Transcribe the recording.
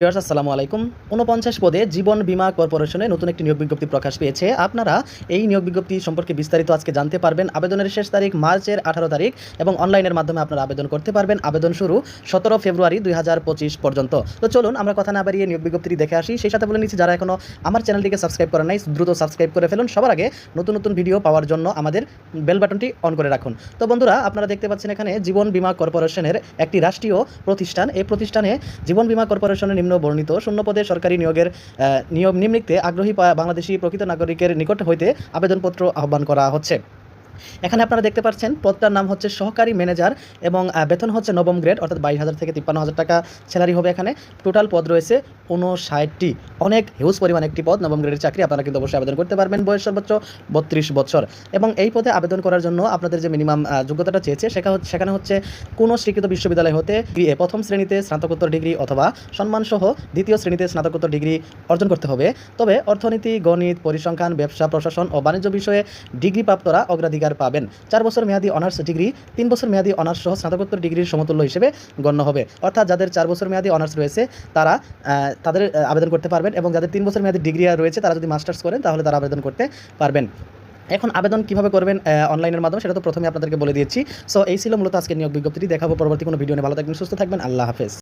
Viewers, আসসালামু আলাইকুম। ঊনপঞ্চাশ পদে জীবন বীমা কর্পোরেশনে নতুন একটি নিয়োগ বিজ্ঞপ্তি প্রকাশ পেয়েছে। আপনারা এই নিয়োগ বিজ্ঞপ্তি সম্পর্কে বিস্তারিত আজকে জানতে পারবেন। আবেদনের শেষ তারিখ মার্চের আঠারো তারিখ এবং অনলাইনের মাধ্যমে আপনারা আবেদন করতে পারবেন। আবেদন শুরু সতেরো ফেব্রুয়ারি দুই হাজার পঁচিশ পর্যন্ত। তো চলুন আমরা কথা না বাড়িয়ে নিয়োগ বিজ্ঞপ্তিটি দেখে আসি। সেই সাথে বলে নিচ্ছি যারা এখনও আমার চ্যানেলটিকে সাবস্ক্রাইব করেন নাই দ্রুত সাবস্ক্রাইব করে ফেলুন। সবার আগে নতুন নতুন ভিডিও পাওয়ার জন্য আমাদের বেল বাটনটি অন করে রাখুন। তো বন্ধুরা আপনারা দেখতে পাচ্ছেন এখানে জীবন বীমা কর্পোরেশনের একটি রাষ্ট্রীয় প্রতিষ্ঠান। এই প্রতিষ্ঠানে জীবন বীমা কর্পোরেশনের নিম্ন বর্ণিত শূন্য পদে সরকারি নিয়োগের নিয়ম নিম্নিক্তে আগ্রহী বাংলাদেশি প্রকৃত নাগরিকের নিকট হইতে আবেদনপত্র আহ্বান করা হচ্ছে। এখানে আপনারা দেখতে পাচ্ছেন, পদটার নাম হচ্ছে সহকারী ম্যানেজার এবং বেতন হচ্ছে নবম গ্রেড, অর্থাৎ বাইশ হাজার থেকে তিপ্পান্ন হাজার টাকা স্যালারি হবে এখানে। টোটাল পদ রয়েছে উনষাটটি অনেক হিউজ পরিমাণ একটি পদ, নবম গ্রেডের চাকরি আপনারা কিন্তু অবশ্যই আবেদন করতে পারবেন, বয়স সর্বোচ্চ বত্রিশ বছর। এবং এই পদে আবেদন করার জন্য আপনাদের যে মিনিমাম যোগ্যতাটা চেয়েছে সেখানে হচ্ছে কোনো স্বীকৃত বিশ্ববিদ্যালয় হতে প্রথম শ্রেণীতে স্নাতকোত্তর ডিগ্রি অথবা সম্মানসহ দ্বিতীয় শ্রেণীতে স্নাতকোত্তর ডিগ্রি অর্জন করতে হবে। তবে অর্থনীতি, গণিত, পরিসংখ্যান, ব্যবসা, প্রশাসন ও বাণিজ্য বিষয়ে ডিগ্রি প্রাপ্তরা অগ্রাধিকার পাবেন। চার বছর মেয়াদী অনার্স ডিগ্রি, তিন বছর মেয়াদী অনার্স সহ স্নাতকোত্তর ডিগ্রির সমতুল্য হিসেবে গণ্য হবে। অর্থাৎ যাদের চার বছর মেয়াদী অনার্স রয়েছে, তারা তাদের আবেদন করতে পারবেন এবং যাদের তিন বছর মেয়াদী ডিগ্রি রয়েছে, তারা যদি মাস্টার্স করেন, তাহলে তারা আবেদন করতে পারবেন। এখন আবেদন কীভাবে করবেন অনলাইনের মাধ্যমে, সেটা তো প্রথমে আপনাদেরকে বলে দিয়েছি। সো এই ছিল মূলত আজকে নিয়োগ বিজ্ঞপ্তিটি। দেখাবো পরবর্তী কোনো ভিডিও নিয়ে। ভালো থাকবেন, সুস্থ থাকবেন। আল্লাহ হাফেজ।